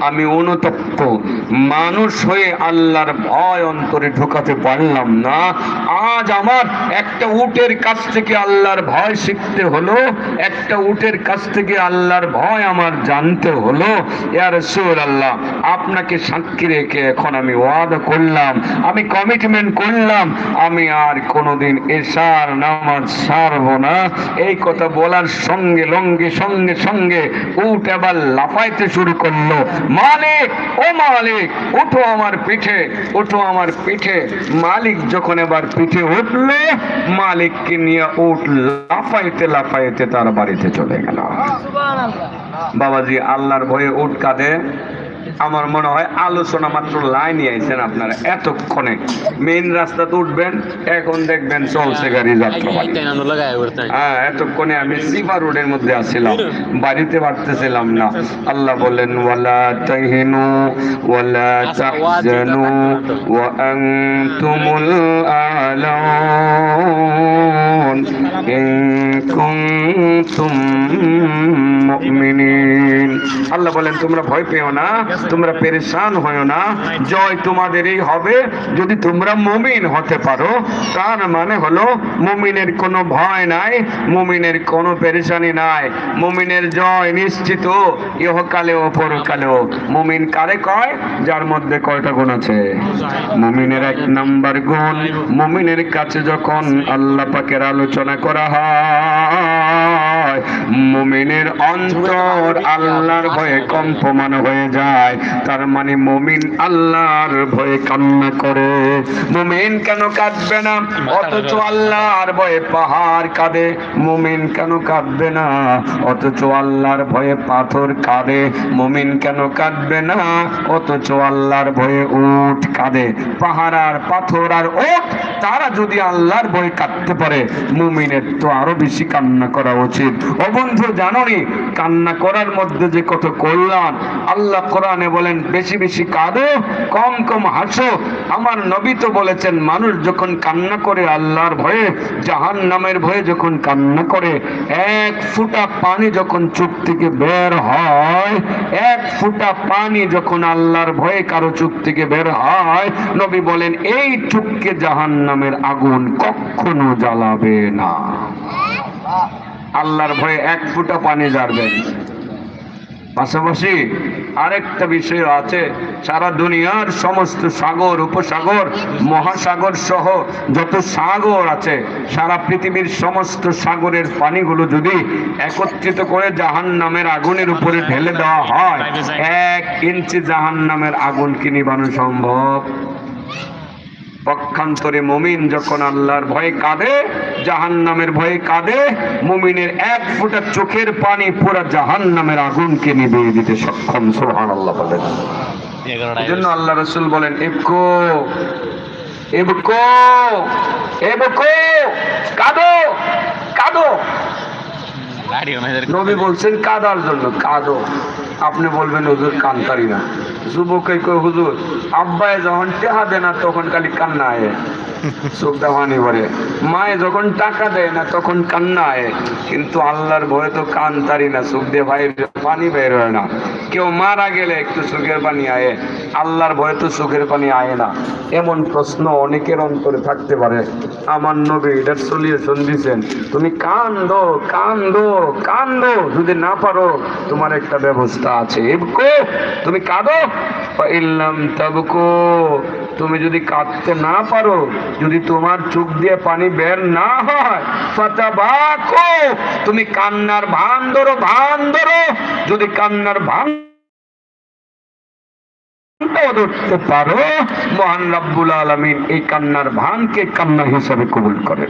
আমি অনুতপ্ত। মানুষ হয়ে আল্লাহর ভয় অন্তরে ঢোকাতে পারলাম না। আজ আমার একটা উটের কাছ থেকে আল্লাহর ভয় শিখতে হলো, একটা উটের কাছ থেকে আল্লাহর ভয় আমার জানতে হলো। ইয়ার সুর আল্লাহ আপনাকে সাক্ষী রেখে এখন আমি ওয়াদা করলাম, আমি কমিটমেন্ট করলাম, আমি আর কোনোদিন এশার নামাজ সারবো না। এই কথা বলার সঙ্গে লঙ্গে সঙ্গে সঙ্গে উঠ এবার লাফাইতে শুরু করল। মালিক ও মালিক উঠো আমার পিঠে উঠো আমার পিঠে। মালিক যখন এবার পিঠে উঠলে মালিককে নিয়ে উঠ লাফাইতে লাফাইতে তার বাড়িতে চলে গেল। বাবাজি আল্লাহর ভয়ে উঠ কাঁদে। আমার মনে হয় আলোচনা মাত্র লাইনই আইছেন আপনারা এতক্ষণে। মেইন রাস্তাতে উঠবেন, এখন দেখবেন চলছে গাড়ি যাত্রাবাড়ি। হ্যাঁ এতক্ষণে আমি সিফা রোডের মধ্যে আসছিলাম বাড়িতে পারতেছিলাম না। আল্লাহ বলেন, ওয়ালা তাহিনু, ওয়ালা তাহজানু, ওয়া আনতুমুল আলাউন, ইন কুনতুম মুমিনিন। আল্লাহ বলেন, তোমরা ভয় পেও না তোমরা পেরেশান হও না। জয় তোমাদেরই হবে। যদি তোমরা মুমিন হতে পারো, তার মানে হলো মুমিনের কোনো ভয় নাই, মুমিনের কোনো পেরেশানি নাই। মুমিনের জয় নিশ্চিত। ইহকালেও পরকালেও মুমিন কারে কয়? যার মধ্যে কয়টা গুণ আছে? মুমিনের এক নাম্বার গুণ, মুমিনের কাছে যখন আল্লাহ পাকের আলোচনা করা হয় মুমিনের অন্তর আল্লাহর ভয়ে কম্পমান হয়ে যায়। তার মানে মুমিন আল্লাহর ভয়ে কান্না করে। মুমিন কেন কাঁদবে না? অথচ আল্লাহর ভয়ে পাহাড় কাঁদে। মুমিন কেন কাঁদবে না? অথচ আল্লাহর ভয়ে পাথর কাঁদে। মুমিন কেন কাঁদবে না? অথচ আল্লাহর ভয়ে উঠ কাঁদে। পাহাড় আর পাথর আর ওট তারা যদি আল্লাহর ভয়ে কাঁদতে পারে মুমিনের তো আরও বেশি কান্না করা উচিত। ও বন্ধু, জানোনি, কান্না করার মধ্যে যে কত কল্যাণ। আল্লাহ কোরআনে বলেন, বেশি বেশি কাঁদো, কম কম হাসো। আমার নবী তো বলেছেন, মানুষ যখন কান্না করে আল্লাহর ভয়ে জাহান নামের ভয়ে যখন কান্না করে, এক ফুটা পানি যখন চোখ থেকে বের হয়, এক ফুটা পানি যখন আল্লাহর ভয়ে কারও চোখ থেকে বের হয়, নবী বলেন, এই চুপকে জাহান নামের আগুন কখনো জ্বালাবে না। আল্লাহর ভয়ে এক ফুটা পানি জ্বালবেন পাশাপাশি আরেকটা বিষয় আছে, সারা দুনিয়ার সমস্ত সাগর, উপসাগর, মহাসাগর সহ যত সাগর আছে, সারা পৃথিবীর সমস্ত সাগরের পানিগুলো যদি একত্রিত করে জাহান নামের আগুনের উপরে ঢেলে দেওয়া হয়, এক ইঞ্চি জাহান নামের আগুন কি নিবানো সম্ভব? পক্ষান্তরে মমিন যখন আল্লাহর ভয়ে কাঁদে জাহান নামের ভয়ে কাঁদে মমিনের এক ফোঁটা চোখের পানি পুরা জাহান নামের আগুনকে নিভিয়ে দিতে সক্ষম সোহান আল্লাহ বলেন। এই জন্য আল্লাহ রসুল বলেন এবকো এবকো এবকো কাঁদো কাঁদো। নবী বলছেন কাদার জন্য কাঁদো। আপনি বলবেন হুজুর কান্তারি না। যুবকে হুজুর আব্বায় যখন টেহা দেয় না তখন খালি কান্না আয় চোখটা পানি ভরে মায়ে যখন টাকা দেয় না তখন কান্না আয় কিন্তু আল্লাহর ভয়ে তো কান্তারি না। চোখ দিয়ে ভাই পানি বের হয় না। কেউ মারা গেলে একটু চোখের পানি আয়ে আল্লাহর ভয়ে তো চোখের পানি আয় না। এমন প্রশ্ন অনেকের অন্তরে থাকতে পারে। আমার নবী এটার সলিউশন দিছেন। তুমি কান্দো কান্দো কান্দো। যদি না পারো, তোমার একটা ব্যবস্থা আছে। তুমি কাঁদো। ইল্লাম তাবকো। তুমি যদি কাঁদতে না পারো, যদি তোমার চোখ দিয়ে পানি বের না হয় তুমি কান্নার ভান ধরো ভান ধরো। যদি কান্নার ভান ধরতে পারো, মহান রাব্বুল আলমিন এই কান্নার ভানকে কান্না হিসাবে কবুল করে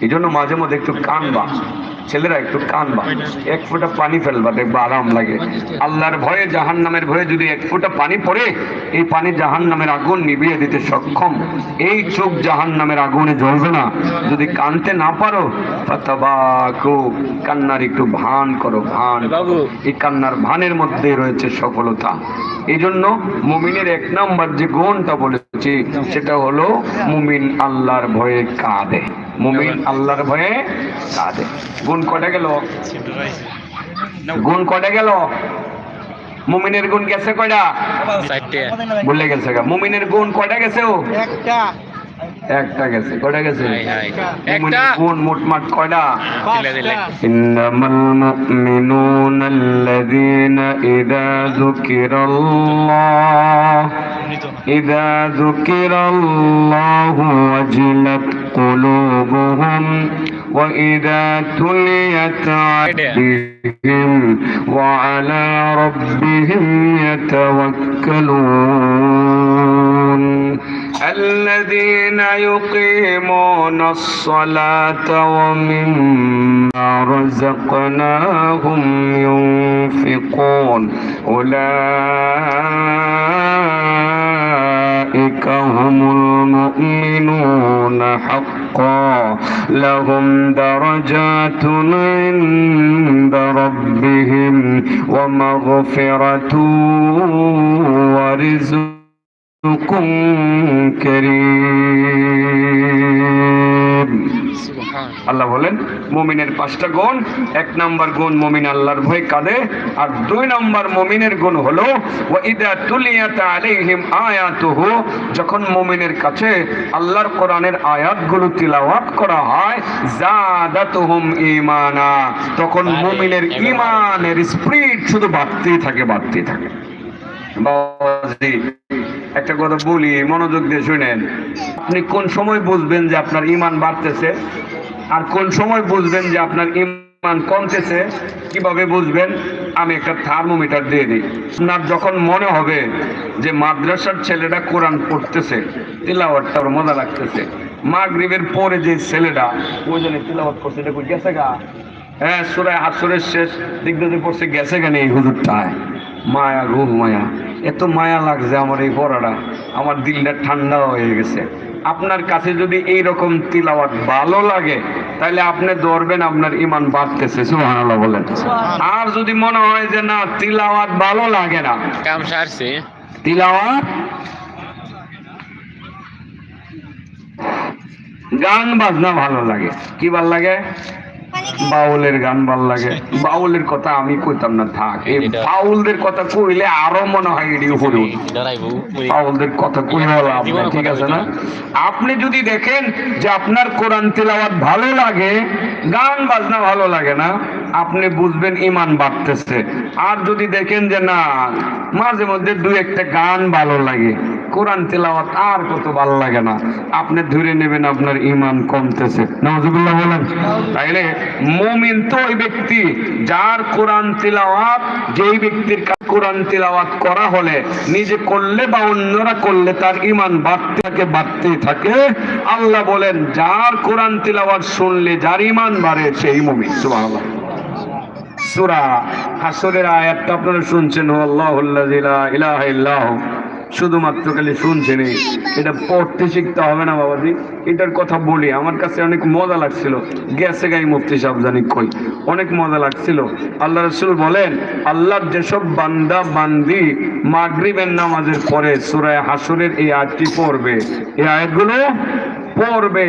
এই জন্য মাঝে মধ্যে একটু কানবা ছেলেরা একটু কানবা। এক ফোঁটা পানি ফেলবা, দেখবা আরাম লাগে। আল্লাহর ভয়ে জাহান নামের ভয়ে যদি এক ফোঁটা পানি পড়ে, এই পানি জাহান নামের আগুন নিভিয়ে দিতে সক্ষম। এই চোখ জাহান নামের আগুনে জ্বলবে না। যদি কানতে না পারো, ফাতাবাকু, কান্নার একটু ভান করো, ভান। এই কান্নার ভানের মধ্যে রয়েছে সফলতা। এই জন্য মুমিনের এক নাম্বার যে গুণটা বলেছি, সেটা হলো মুমিন আল্লাহর ভয়ে কাঁদে। মুমিন আল্লাহর ভয়ে কাঁদে। গুণ কটা গেল? গুণ কটা গেল? মুমিনের গুণ গেছে কয়টা? বলে গেছে মুমিনের গুণ কয়টা গেছে ও? একটা। একটা গেছে। কয়টা গেছে? قلوبهم وإذا تليت عليهم وعلى ربهم يتوكلون. الذين يقيمون الصلاة ومما رزقناهم ينفقون. أولئك أولئك هم المؤمنون حقا. لهم درجات عند ربهم ومغفرة ورزق كريم. আল্লাহ বলেন মুমিনের পাঁচটা গুণ এক নাম্বার গুণ মুমিন আল্লাহর ভয় কাঁদে আর দুই নাম্বার মুমিনের গুণ হলো ওয়া তুলিয়াত আলাইহিম আয়াতুহু যখন মুমিনের কাছে আল্লাহর কোরআনের আয়াতগুলো তিলাওয়াত করা হয় জাদাতুহুম ঈমানা তখন মুমিনের ঈমানের স্পিরিট শুধু বাড়তেই থাকে বাড়তেই থাকে। বাবাজি, একটা কথা বলি, মনোযোগ দিয়ে শুনেন। আপনি কোন সময় বুঝবেন যে আপনার ইমান বাড়তেছে? আর কোন সময় বুঝবেন যে আপনার ইমান কমতেছে? কীভাবে বুঝবেন? আমি একটা থার্মোমিটার দিয়ে দিই। আপনার যখন মনে হবে যে মাদ্রাসার ছেলেটা কোরআন পড়তেছে, তিলাওয়াতটা ওর মজা লাগতেছে, মাগরিবের পরে যে ছেলেটা ওই জন্য তিলাওয়াত করছে এটা গেছে গা। হ্যাঁ সুরায় হাসুরের শেষ দিক দিয়ে পড়ছে গেছে কেন এই হুজুরটায়। মায়া রুহ মায়া। এত মায়া লাগছে আমার এই পড়াটা। আমার দিলটা ঠান্ডা হয়ে গেছে। আপনার কাছে যদি এই রকম তিলাওয়াত ভালো লাগে তাহলে আপনি ধরবেন আপনার ইমান বাড়তেছে সুবহানাল্লাহ বলেন। আর যদি মনে হয় যে না তিলাওয়াত ভালো লাগে না কাম সারছে। তিলাওয়াত? গান বাজনা ভালো লাগে। কি ভালো লাগে? বাউলের গান ভালো লাগে। বাউলের কথা আমি কইতাম না থাক। এই বাউলদের কথা কইলে আরও মনে হয় এটি উপরে বাউলদের কথা কই বলা আপনি ঠিক আছে না। আপনি যদি দেখেন যে আপনার কোরআন তেলাওয়াত ভালো লাগে গান বাজনা ভালো লাগে না আপনি বুঝবেন ইমান বাড়তেছে। আর যদি দেখেন যে না, মাঝে মধ্যে দু একটা গান ভালো লাগে, কোরআন তেলাওয়াত আর কত ভালো লাগে না, আপনি ধরে নেবেন আপনার ইমান কমতেছে। নজরুল্লাহ বলেন। তাইলে মুমিন তো ওই ব্যক্তি যার কোরআন তিলাওয়াত, যেই ব্যক্তির কোরআন তিলাওয়াত করা হলে, নিজে করলে বা অন্যরা করলে তার ইমান বাড়তে থাকে, বাড়তেই থাকে। আল্লাহ বলেন, যার কোরআন তিলাওয়াত শুনলে যার ইমান বাড়ে, সেই মুমিন, সুবহানাল্লাহ। সূরা, হাসরের আয়াতটা আপনারা শুনছেন শুধুমাত্র খালি শুনছেন এটা পড়তে শিখতে হবে না বাবাজি। এটার কথা বলি, আমার কাছে অনেক মজা লাগছিল। গেছে গাই মুফতি সাহেব কই। অনেক মজা লাগছিল। আল্লাহ রসুল বলেন, আল্লাহর যেসব বান্দা, বান্দি মাগরিবের নামাজের পরে সূরায়ে হাসরের এই আয়াতটি পড়বে, এই আয়াতগুলো পড়বে।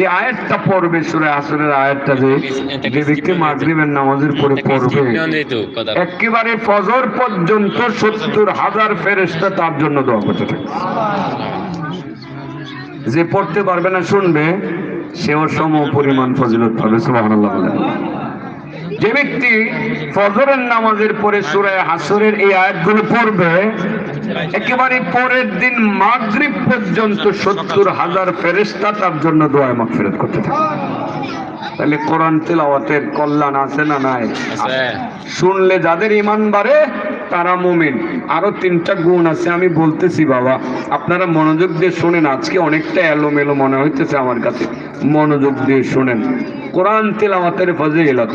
এই আয়াতটা পড়বে, সূরা হাসরের আয়াতটা যে যে ব্যক্তি মাগরিবের নামাজের পরে পড়বে। একেবারে ফজর পর্যন্ত সত্তর হাজার ফেরেস্তা তার জন্য দোয়া করতে থাকে। যে পড়তে পারবে না, শুনবে, সেও সম পরিমাণ ফজিলত পাবে, সুবহানাল্লাহ যে ব্যক্তি ফজরের নামাজের পরে সূরায়ে হাসরের এই আয়াতগুলো পড়বে একেবারে পরের দিন মাগরিব পর্যন্ত সত্তর হাজার ফেরেস্তা তার জন্য দোয়া ফেরত করতে থাকে। তাহলে কোরআন তেলাওয়াতের কল্যাণ আছে না নাই? শুনলে যাদের ইমান বাড়ে তারা মোমেন। আরও তিনটা গুণ আছে, আমি বলতেছি বাবা। আপনারা মনোযোগ দিয়ে শোনেন, আজকে অনেকটা এলোমেলো মনে হইতেছে আমার কাছে। মনোযোগ দিয়ে শুনেন। কোরআন তেলাওয়াতের ফজিলত।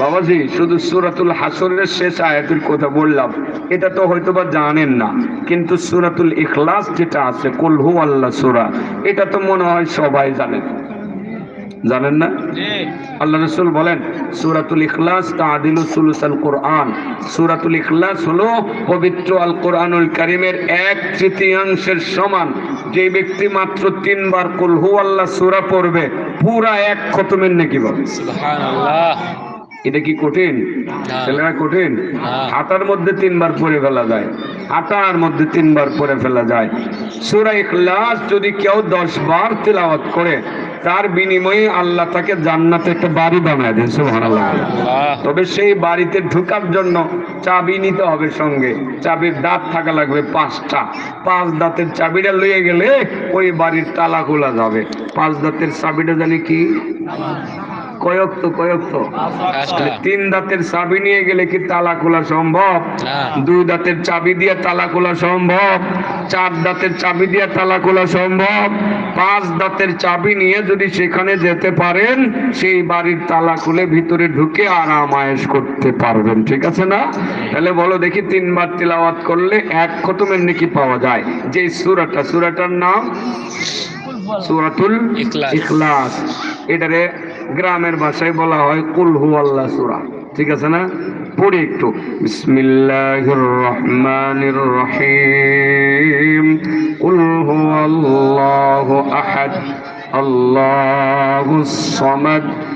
বাবাজি, শুধু সূরাতুল হাসরের শেষ আয়াতের কথা বললাম। এটা তো হয়তো বা জানেন না, কিন্তু সুরাতুল ইখলাস যেটা আছে, কুল হু আল্লাহ সূরা, এটা তো মনে হয় সবাই জানেন জানেন না? আল্লাহ রসুল বলেন সুরাতুল ইখলাস তাদিলু সুলুসাল কোরআন। সুরাতুল ইখলাস হলো পবিত্র আল কোরআনুল কারিমের এক তৃতীয়াংশের সমান। যে ব্যক্তি মাত্র তিনবার কুল হু আল্লাহ সূরা পড়বে পুরা এক খতমের নাকি বলে। এটা কি কঠিন? ছেলেরা কঠিন? না। হাঁটার মধ্যে তিনবার পরে ফেলা যায় হাঁটার মধ্যে তিনবার পরে ফেলা যায়। সূরা ইখলাস যদি কেউ দশ বার তেলাওয়াত করে তার বিনিময়ে আল্লাহ তাকে জান্নাতে একটা বাড়ি বানায় দেন সুবহানাল্লাহ। তবে সেই বাড়িতে ঢুকার জন্য চাবি নিতে হবে সঙ্গে। চাবির দাঁত থাকা লাগবে পাঁচটা। পাঁচ দাঁতের চাবিটা লইয়ে গেলে ওই বাড়ির তালা খোলা যাবে। পাঁচ দাঁতের চাবিটা জানি কি? কয়ক তো কয়ক তো তিন দাঁতের চাবি নিয়ে গেলে কি তালা খোলা সম্ভব? দুই দাঁতের চাবি দিয়ে তালা খোলা সম্ভব? চার দাঁতের চাবি দিয়ে তালা খোলা সম্ভব? পাঁচ দাঁতের চাবি নিয়ে যদি সেখানে যেতে পারেন সেই বাড়ির তালা খুলে ভিতরে ঢুকে আরাম আয়েশ করতে পারবেন ঠিক আছে না? তাহলে বলো দেখি তিনবার তিলাওয়াত করলে এক খতমের নাকি পাওয়া যায়? যে সুরাটা সুরাটার নাম? সুরাতুল। ইখলাস। এটারে গ্রামের ভাষায় বলা হয় কুলহু আল্লাহ সুরা। ঠিক আছে না? পড়ি একটু। বিসমিল্লাহির রহমানির রহিম কুল হু আল্লাহু আহাদ আল্লাহুস সামাদ।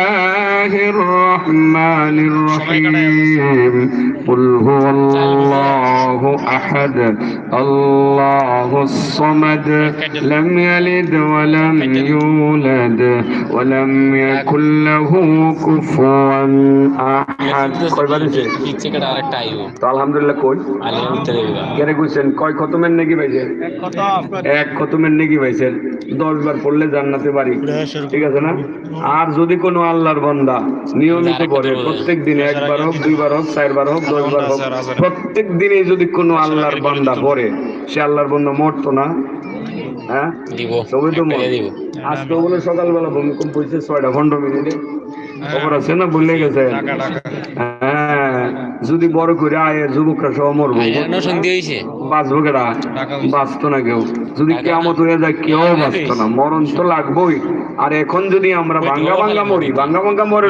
الرحمن الرحيم قل هو الله أحد الله الصمد لم يلد ولم يولد ولم يكن له كفوا أحد কয়বার হয়েছে? ইচ্ছে করে আরেকটা আইব তো আলহামদুলিল্লাহ কই আলিম উত্তর দিবা কেন কইছেন কয় খতমের নাকি পাইছেন এক খতমের নাকি পাইছেন দশ বার পড়লে জান্নাতে বাড়ি ঠিক আছে না আর যদি কোনো আল্লাহর বান্দা। নিয়মিত পড়ে প্রত্যেক দিনে একবার হোক দুইবার হোক চারবার হোক দশবার হোক প্রত্যেক দিনে যদি কোনো আল্লাহর বান্দা পড়ে সে আল্লাহর বান্দা মরতো না হ্যাঁ? তবে তো আজকে বলে সকালবেলা ভূমিকম্প হয়েছে ছয়টা পনেরো মিনিটে। খবর আছে না ভুলে গেছে। হ্যাঁ যদি বড় করে আয় যুবকরা সহ মরবো। বাঁচবো কেডা বাঁচতো না কেউ। যদি কেমত হয়ে যায় কেউ বাঁচতো না। মরণ তো লাগবোই। আর এখন যদি আমরা ভাঙ্গা ভাঙ্গা মরি ভাঙ্গা ভাঙ্গা মরে।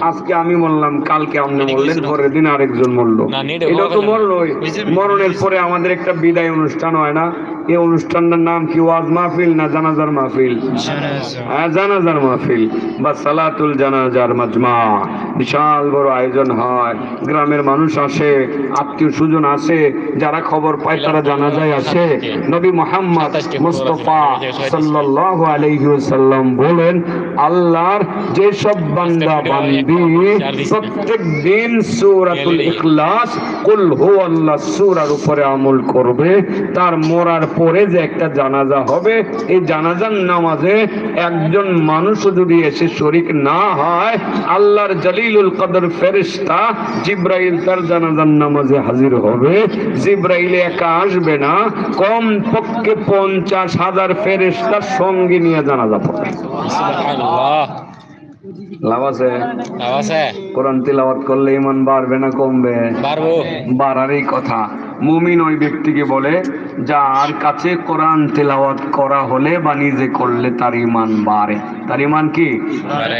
আজকে আমি মরলাম কালকে আপনি মরলেন পরের দিন আরেকজন মরলো। এটা তো মরলোই। মরণের পরে আমাদের একটা বিদায় অনুষ্ঠান হয় না? এই অনুষ্ঠানটার নাম কি? ওয়াজ মাহফিল না জানাজার মাহফিল? হ্যাঁ জানাজার মাহফিল। বা সালাতুল জানাজার মাজমা। বিশাল বড় আয়োজন হয়। গ্রামের মানুষ আসে আত্মীয় স্বজন আসে যারা খবর পায় তারা জানাজায় আসে। নবী মোহাম্মদ মুস্তফা সাল্লাল্লাহু আলাইহি ওয়াসাল্লাম বলেন আল্লাহর যে সব বান্দা বান্দি প্রত্যেক দিন সূরাতুল ইখলাস কুল হুয়াল্লাহ সূরার উপরে আমল করবে। তার মরার পরে যে একটা জানাজা হবে এই জানাজার নামাজে একজন মানুষ যদি এসে শরিক না হয় আল্লাহর জলিলুল কদর ফেরেশতা জিব্রাইল তার জানাজার নামাজে হাজির হবে। জিব্রাইল একা আসবে না কম পক্ষে পঞ্চাশ হাজার ফেরেশতার সঙ্গে নিয়ে জানাজা পড়বে। সুবহানাল্লাহ। লাভ আছে? কোরআন তিলাওয়াত করলে ইমান বাড়বে না কমবে? বাড়ারই কথা। মুমিন ওই ব্যক্তিকে বলে যার কাছে কোরআন তেলাওয়াত করা হলে বা নিজে করলে তার ইমান বাড়ে। তার ইমান কি?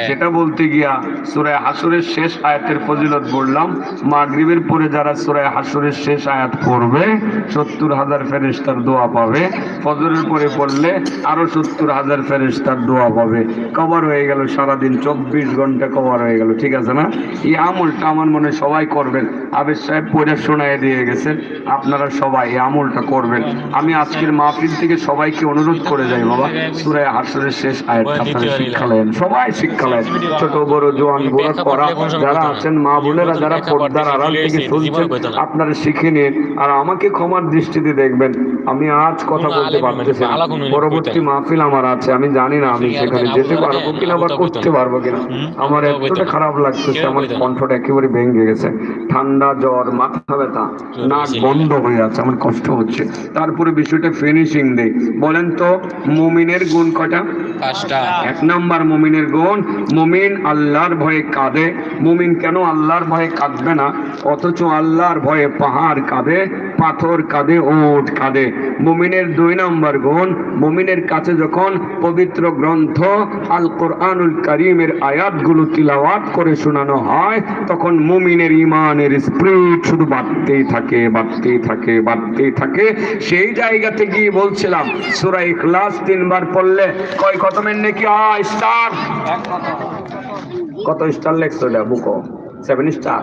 সেটা বলতে গিয়া সুরায় হাসুরের শেষ আয়াতের ফজিলত বললাম মাগরিবের পরে যারা সুরায় হাসুরের শেষ আয়াত পড়বে সত্তর হাজার ফেরেস্তার দোয়া পাবে। ফজরের পরে পড়লে আরও সত্তর হাজার ফেরেস্তার দোয়া পাবে। কভার হয়ে গেল সারাদিন চব্বিশ ঘণ্টা কভার হয়ে গেল ঠিক আছে না? এই আমলটা আমার মনে হয় সবাই করবেন। আবেদ সাহেব পড়ে শোনায় দিয়ে গেছেন আপনারা সবাই এই আমলটা করবেন। আমি আজকের মাহফিল থেকে সবাইকে অনুরোধ করে যাই বাবা। সুরায় হাসরের শেষ আয়াত আপনারা শিক্ষা নেন সবাই শিক্ষা নেন ছোট বড় জোয়ান বুড়া করা যারা আছেন মা বোনেরা যারা পর্দার আড়াল থেকে শুনছেন আপনারা শিখে নিন। আর আমাকে ক্ষমার দৃষ্টিতে দেখবেন। আমি আজ কথা বলতে পারতেছি পরবর্তী মাহফিল আমার আছে আমি জানি না আমি সেখানে যেতে পারব কিনা আবু বা করতে পারব কিনা। আমার এতটা খারাপ লাগতেছে আমার কণ্ঠটা একেবারে ভেঙে গেছে। ঠান্ডা জ্বর মাথা ব্যথা নাক বন্ধ হয়ে যাচ্ছে আমার কষ্ট হচ্ছে। তারপরে বিষয়টা ফিনিশিং দেই। বলেন তো মুমিনের গুণ কটা পাঁচটা। এক নাম্বার মুমিনের গুণ মুমিন আল্লাহর ভয়ে কাঁদে। মুমিন কেন আল্লাহর ভয়ে কাঁদবে না? অথচ আল্লাহর ভয়ে পাহাড় কাঁদে পাথর কাঁদে ওট কাঁদে। মুমিনের দুই নম্বর গুণ, মুমিনের কাছে যখন পবিত্র গ্রন্থ আল কোরআনুল করিমের আয়াতগুলো তিলাওয়াত করে শোনানো হয়, তখন মুমিনের ইমানের স্প্রিট শুধু বাড়তেই থাকে বাড়তেই থাকে বাড়তেই থাকে। সেই জায়গাতে গিয়ে বলছিলাম, সুরা ইখলাস তিনবার পড়লে কয় খতমের নাকি? হয় স্টার। কত স্টার লেখছো এটা? বুকো। সেভেন স্টার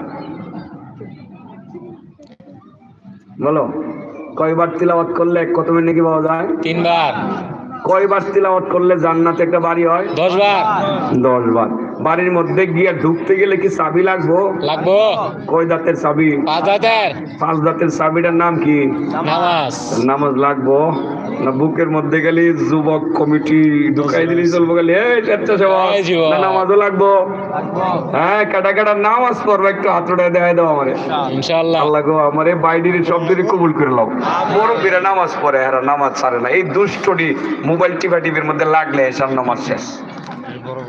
বলো। কয়বার তিলাওয়াত করলে এক খতমের নাকি পাওয়া যায়? তিনবার। কয়বার তিলাওয়াত করলে জান্নাতে একটা বাড়ি হয়? দশ বার দশ বার বাড়ির মধ্যে গিয়ে ঢুকতে গেলে কি চাবি লাগবো? লাগবো। কয় দাঁতের চাবি? পাঁচ হাজার পাঁচ দাঁতের চাবিটার নাম কি? নামাজ। নামাজ লাগবো। না বুকের মধ্যে গেলে যুবক কমিটি ঢুকাই দিলি চলবো গেলে। এই স্বেচ্ছাসেবক না নামাজও লাগবো। হ্যাঁ কাটা কাটা নামাজ পড়ব একটু হাতটা দেখাই দাও আমারে। ইনশাআল্লাহ। আল্লাহ গো আমারে বাইরের শব্দের কবুল করে লাও মুরব্বীরা নামাজ পড়ে এরা নামাজ ছাড়ে না। এই দুষ্টটি মোবাইল টিপা টিভির মধ্যে লাগলে এসব নামাজ শেষ।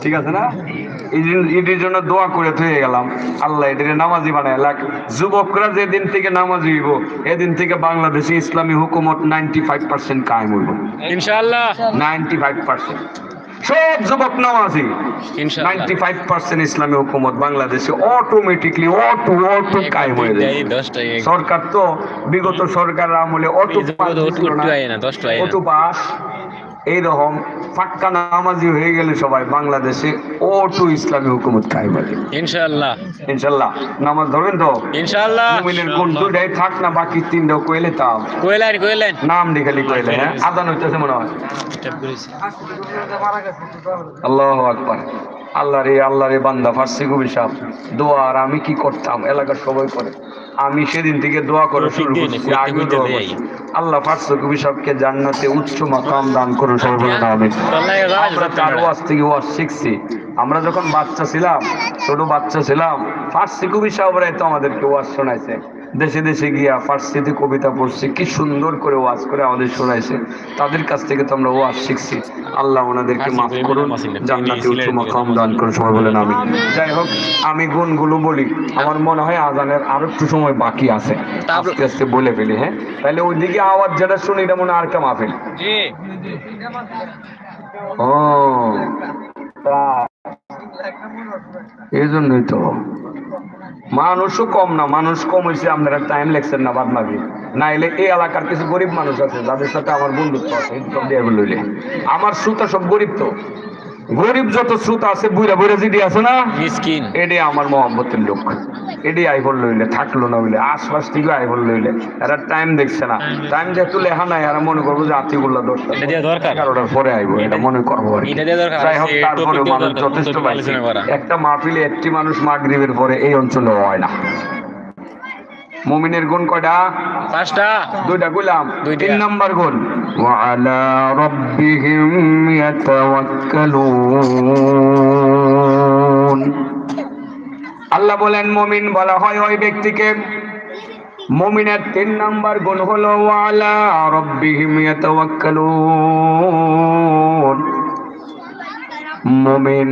ঠিক আছে না? এটির জন্য দোয়া করে থয়ে গেলাম। আল্লাহ এটির নামাজি বানায়। লাগ যুবকরা যেদিন থেকে নামাজ হইব এদিন থেকে বাংলাদেশে ইসলামী হুকুমত নাইনটি ফাইভ পার্সেন্ট কায়েম হইব। ইনশাআল্লাহ। নাইনটি ফাইভ পার্সেন্ট সব যুবক নামাজি। ইনশাআল্লাহ। নাইনটি ফাইভ পার্সেন্ট ইসলামী হুকুমত বাংলাদেশে অটোমেটিকলি অটো অটো কায়েম হয়ে যায়। সরকার তো বিগত সরকার আমলে অটো আয় অটো পাস এইরকম ফাটকা নামাজি হয়ে গেলে সবাই বাংলাদেশে ও টু ইসলামী হুকুমত খাই বলে ইনশাআল্লাহ। ইনশাল্লাহ নামাজ ধরেন তো? ইনশাআল্লাহ। মুমিনের কোন দুইটাই থাক না বাকি তিনটা কইলে তাও। কইলেন কইলেন নাম লিখালি কইলে হ্যাঁ? আদান হইতেছে মনে হয়। আল্লাহু আকবার। আল্লাহ রে আল্লাহ রে বান্দা ফার্সি কবি সাহেব দোয়া আর আমি কি করতাম? এলাকার সবাই করে। আমি সেদিন থেকে দোয়া করে শুরু করছি আগে দোয়া করছি। আল্লাহ ফার্সি কবি সাহেবকে জান্নাতে উচ্চ মাকাম দান করুন সবাই আমরা তার ওয়াজ থেকে ওয়াজ শিখছি। আমরা যখন বাচ্চা ছিলাম ছোট বাচ্চা ছিলাম ফার্সি কবি সাহেবরাই তো আমাদেরকে ওয়াজ শোনাইছে। দেশে দেশে গিয়া ফার্সিতে কবিতা পড়ছি কি সুন্দর করে ওয়াজ করে আমাদের শোনাইছে। তাদের কাছ থেকে তো আমরা ওয়াজ শিখছি। আল্লাহ ওনাদেরকে মাফ করুন। জান্নাতে উচ্চ মাকাম দান করুন সবাই বলেন আমি যাই হোক আমি গুণগুলো বলি। আমার মনে হয় আজানের আরও একটু সময় বাকি আছে। আস্তে আস্তে বলে ফেলি হ্যাঁ? তাহলে ওইদিকে আওয়াজ যেটা শুনি এটা মনে হয় আর কা মাফেল জি। ও। এই জন্যই তো। মানুষও কম না মানুষ কম হয়েছে আপনারা টাইম লেগছেন না বাদ মাগি না এলে এই এলাকার কিছু গরিব মানুষ আছে যাদের সাথে আমার বন্ধুত্ব আছে সব দিয়ে লইলে আমার শ্রোতা সব গরিব তো। গরিব যত শ্রোতা আছে বুড়া বুড়া জিডি আছে না? মিসকিন। এটাই আমার মোহাম্মতের লোক। এটাই আইবল লইলে থাকল না হইলে আশপাশ থেকে আইবল লইলে। এরা টাইম দেখছে না। টাইম যেহেতু লেখা নাই এরা মনে করব যে আতিগুল্লা দশটা এটা এগারোটার পরে আইবো এটা মনে করব আর এটা যাই হোক তারপরে মানুষ যথেষ্ট পাইছে। একটা মাহফিলে একটি মানুষ মাগরিবের পরে এই অঞ্চলে হয় না। মুমিনের গুণ কয়টা? পাঁচটা। দুইটা গুলাম। তিন নাম্বার গুণ। ওয়ালা রব্বিহিম ইয়াতাওয়াক্কালুন। আল্লাহ বলেন, মমিন বলা হয় ওই ব্যক্তিকে। মমিনের তিন নাম্বার গুণ হলো, ওয়ালা রব্বিহিম ইয়াতাওয়াক্কালুন। মুমিন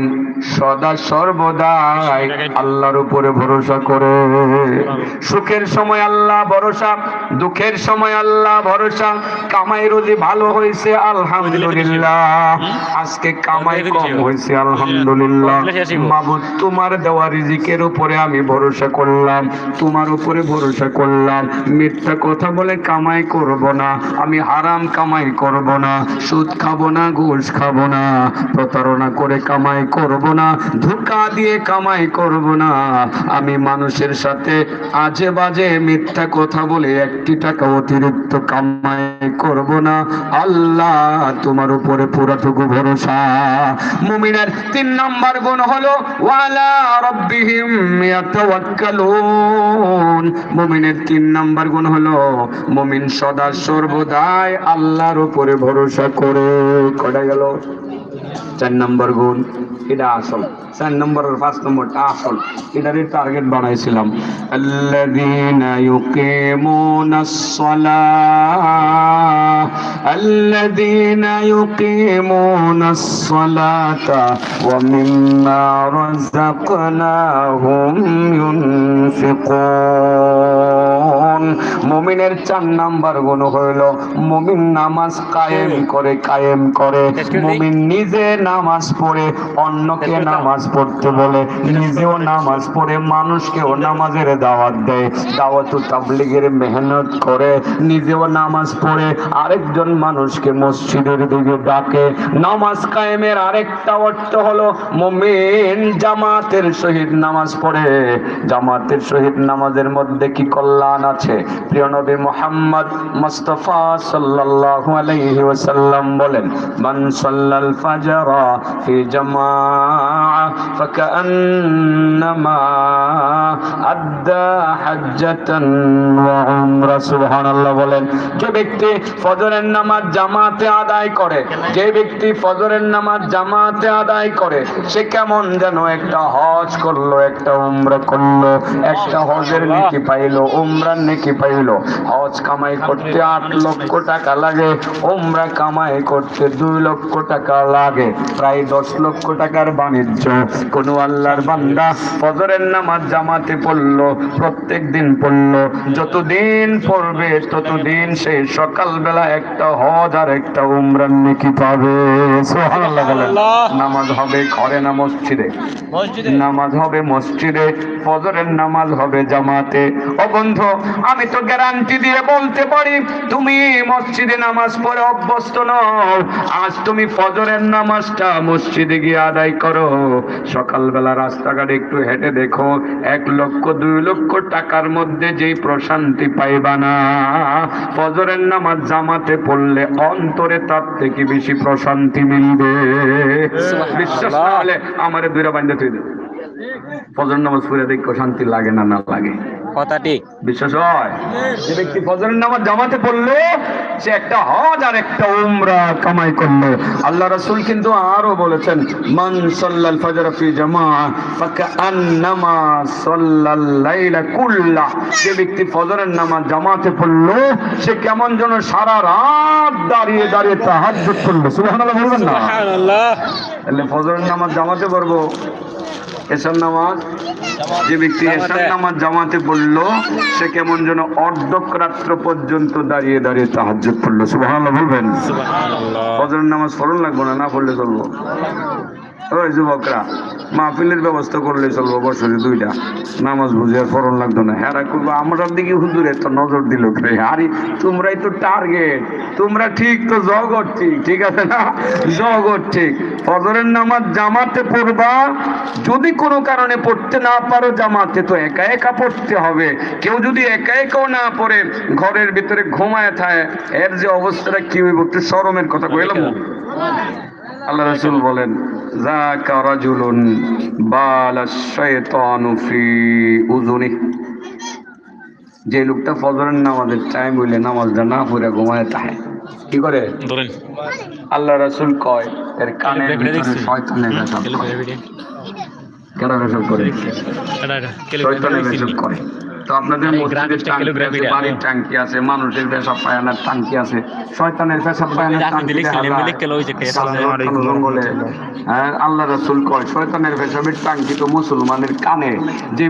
সদা সর্বদাই আল্লাহর উপরে ভরসা করে। সুখের সময় আল্লাহ ভরসা, দুঃখের সময় আল্লাহ ভরসা, কামাই রোজি ভালো হয়েছে, আলহামদুলিল্লাহ। আজকে কামাই কম হয়েছে, আলহামদুলিল্লাহ। মাবুদ, তোমার দেওয়া রিজিকের উপরে আমি ভরসা করলাম, তোমার উপরে ভরসা করলাম। মিথ্যা কথা বলে কামাই করব না, আমি হারাম কামাই করব না, সুদ খাব না, ঘুষ খাব না, প্রতারণা করে কামাই করব না, ধোকা দিয়ে কামাই করব না। আমি মানুষের সাথে আজে বাজে মিথ্যা কথা বলে একটি টাকা অতিরিক্ত কামাই করব না। আল্লাহ তোমার উপরে পুরাটুকু ভরসা। মুমিনের তিন নাম্বার গুণ হলো, ওয়ালা মুমিনের তিন নাম্বার গুণ হলো, মুমিন সদা সর্বদাই আল্লাহর উপরে ভরসা করে। কটা গেল? চার নম্বর গুণ এটা আসল। চার নম্বর পাঁচ নম্বরটা আসল। এটারই টার্গেট বানাইছিলাম। আল্লাযীনা ইউকিমুনাস সালাহ আল্লাযীনা ইউকিমুনাস সালাতা ওয়া মিম্মা রাযাকনাহুম ইউনফিকুন। মুমিনের চার নাম্বার গুণ হইল মুমিন নামাজ কায়েম করে কায়েম করে। মুমিন নিজে নামাজ পড়ে অন্যকে নামাজ পড়তে বলে নিজেও নামাজ পড়ে মানুষকেও নামাজের দাওয়াত দেয় দাওয়াত তাবলিগের মেহনত করে নিজেও নামাজ পড়ে আরেকজন মানুষকে মসজিদের দিকে ডাকে। নামাজ কায়েমের আরেকটা অর্থ হলো মুমিন জামাতের সহিত নামাজ পড়ে। জামাতের সহিত নামাজের মধ্যে কি কল্যাণ আছে? প্রিয় নবী মোহাম্মদ মুস্তাফা সাল্লাল্লাহু আলাইহি ওয়াসাল্লাম বলেন মান সাল্লাল ফাজর ফি জামাআ ফাকান্নামা আদ্দা হাজ্জাতান ওয়া উমরা সুবহানাল্লাহ বলেন, যে ব্যক্তি ফজরের নামাজ জামাতে আদায় করে, যে ব্যক্তি ফজরের নামাজ জামাতে আদায় করে, সে কেমন যেন একটা হজ করল, একটা উমরা করল, একটা হজের নেকি পাইলো, উমরার নেকি পাইলো। হজ কামাই করতে আট লক্ষ টাকা লাগে, উমরা কামাই করতে দুই লক্ষ টাকা লাগে। প্রায় দশ লক্ষ টাকার বাণিজ্য। কোন আল্লাহর বান্দা ফজরের নামাজ জামাতে পড়ল প্রত্যেক দিন পড়ল। যতদিন পড়বে ততদিন সে সকালবেলা একটা হজ আর একটা উমরার নেকি পাবে। নামাজ হবে ঘরে না মসজিদে? নামাজ হবে মসজিদে ফজরের নামাজ হবে জামাতে। ও বন্ধু আমি তো গ্যারান্টি দিয়ে বলতে পারি তুমি মসজিদে নামাজ পড়ে অভ্যস্ত নও। আজ তুমি ফজরের নামাজটা মসজিদে গিয়ে আদায় করো। সকালবেলা রাস্তাঘাটে একটু হেঁটে দেখো এক লক্ষ দুই লক্ষ টাকার মধ্যে যেই প্রশান্তি পাইবা না। ফজরের নামাজ জামাতে পড়লে অন্তরে তার থেকে বেশি প্রশান্তি মিলবে। বিশ্বাস না হলে আমারে দুইটা বান্ধে তুই দে। ফজর নামাজ পড়ে দেখো শান্তি লাগে না না লাগে। কথা ঠিক। বিশ্বাস হয়? যে ব্যক্তি ফজরের নামাজ জামাতে পড়ল সে একটা হজ আর একটা উমরা কামাই করল। আল্লাহ রাসূল কিন্তু আরও বলেছেন মান সাল্লাল ফজর ফি জামা ফাকান্নামা সাল্লাল লাইলা কুল্লা। যে ব্যক্তি ফজরের নামাজ জামাতে পড়ল সে কেমন যেন সারা রাত দাঁড়িয়ে দাঁড়িয়ে তাহাজ্জুদ করল। সুবহানাল্লাহ বলবেন না? সুবহানাল্লাহ। তাহলে ফজরের নামাজ জামাতে পড়ব। এসার নামাজ? যে ব্যক্তি এসব নামাজ জামাতে পড়ল সে কেমন যেন অর্ধক রাত্র পর্যন্ত দাঁড়িয়ে দাঁড়িয়ে তাহাজ্জুদ পড়ল। সুবহানাল্লাহ বলবেন? ফজরের নামাজ ফরন লাগবো না? না পড়লে চলবো। ওই যুবকরা, মাহফিলের ব্যবস্থা করলে চলবো বছরে দুইটা। নামাজ বুঝে আর ফরন লাগতো না। হ্যাঁ করব আমরার দিকে হুজুরে তো নজর দিল রে? আরে, তোমরাই তো টার্গেট। তোমরা ঠিক তো জগৎ ঠিক ঠিক আছে না? জগৎ ঠিক। ফজরের নামাজ জামাতে পড়বা। যদি কোনো কারণে পড়তে না পারো জামাতে, তো একা একা পড়তে হবে। কেউ যদি একা একাও না পড়ে, ঘরের ভিতরে ঘুমায় থাকে, এর যে অবস্থাটা কি হইব শরমের কথা কইলাম। আল্লাহ রাসূল বলেন যাকা রাজুলুন শাইতানু ফি উযুনি যে লোকটা ফজরের নামাজের টাইম হইলে নামাজটা না পড়ে ঘুমায় তাহে। কি করে? ধরেন। আল্লাহ রাসূল কয় এর দেখছি? শয়তানের করে। কেন করে? শয়তানের করে। তো আপনাদের মসজিদের টাঙ্কি আছে বাড়ির টাঙ্কি আছে মানুষের পেশাব পায়খানার টাঙ্কি আছে শয়তানের পেশাব পায়খানার টাঙ্কি জঙ্গলে। হ্যাঁ আল্লাহ রাসূল কয় শয়তানের পেশাবের টাঙ্কি তো মুসলমানের কানে যে